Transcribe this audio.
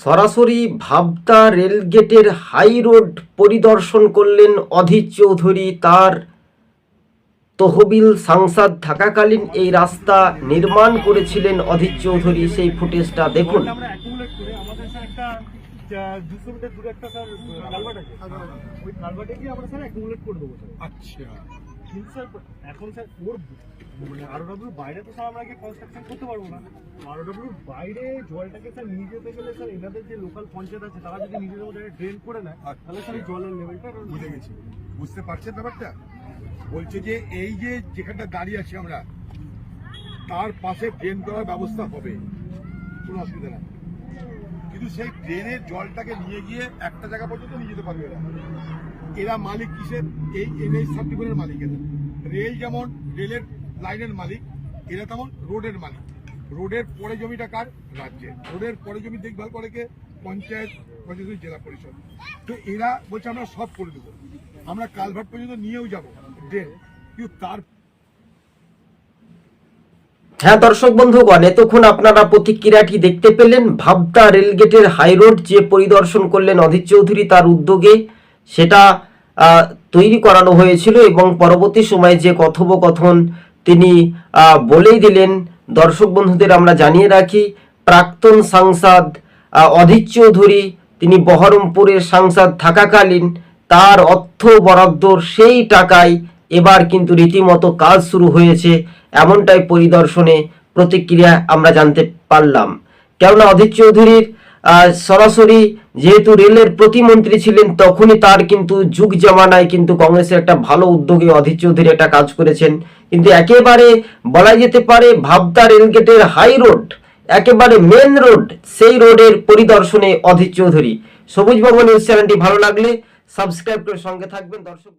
সরাসরি ভাবতা রেলগেটের high road পরিদর্শন করলেন অধীর চৌধুরী। তার তহবিল সাংসদ থাকাকালীন এই রাস্তা নির্মাণ করেছিলেন অধীর চৌধুরী। সেই ফুটেজটা দেখুন। আচ্ছা। কিন্তু স্যার এখন স্যার ওর মানে বাইরে তো স্যার আমরা আগে কনস্ট্রাকশন করতে পারব না। বাইরে জলটাকে স্যার নিয়ে যেতে গেলে স্যার এনাদের যে লোকাল পঞ্চায়েত আছে তারা যদি নিজেদের মধ্যে ড্রেন করে নেয় তাহলে স্যার এই জলের লেভেলটা বুঝে গেছি। বুঝতে পারছেন ব্যাপারটা? বলছে যে এই যে যেখানটা দাঁড়িয়ে আছি আমরা তার পাশে ড্রেন করার ব্যবস্থা হবে। কোনো অসুবিধা নেই। কিন্তু সেই ড্রেনের জলটাকে নিয়ে গিয়ে একটা জায়গা পর্যন্ত নিয়ে যেতে পারবে এরা এরা মালিক কিসের? এই এনএইচ সার্টিফিকেটের মালিক এরা। রেল যেমন রেলের লাইনের মালিক, এরা তেমন রোডের মালিক। রোডের পরে জমিটা কার? রাজ্যের। রোডের পরে জমি দেখভাল করে কে? পঞ্চায়েত পঞ্চায়েত জেলা পরিষদ। তো এরা বলছে, আমরা সব করে দেবো। আমরা কালভার্ট পর্যন্ত নিয়েও যাব ড্রেন। কিন্তু তার হ্যাঁ দর্শক বন্ধুগণ, এতক্ষণ আপনারা প্রতিক্রিয়াটি দেখতে পেলেন। ভাবতা রেলগেটের হাইরোড যে পরিদর্শন করলেন অধীর চৌধুরী তার উদ্যোগে, সেটা তৈরি করানো হয়েছিল এবং পরবর্তী সময়ে যে কথোপকথন তিনি বলেই দিলেন, দর্শক বন্ধুদের আমরা জানিয়ে রাখি, প্রাক্তন সাংসদ অধীর চৌধুরী, তিনি বহরমপুরের সাংসদ থাকাকালীন তার অর্থ বরাদ্দর সেই টাকায় এবার কিন্তু রীতিমতো কাজ শুরু হয়েছে এমনটাই পরিদর্শনে প্রতিক্রিয়া আমরা জানতে পারলাম। কেননা অধীর চৌধুরীর সরাসরি যেহেতু রেলের প্রতিমন্ত্রী ছিলেন, তখনই তার কিন্তু যুগ জামানায় কিন্তু কংগ্রেসের একটা ভালো উদ্যোগে অধীর চৌধুরী একটা কাজ করেছেন। কিন্তু একেবারে বলা যেতে পারে ভাবতা রেলগেটের হাই রোড, একেবারে মেন রোড, সেই রোডের পরিদর্শনে অধীর চৌধুরী। সবুজ ভবন নিউজ চ্যানেলটি ভালো লাগলে সাবস্ক্রাইব করে সঙ্গে থাকবেন। দর্শক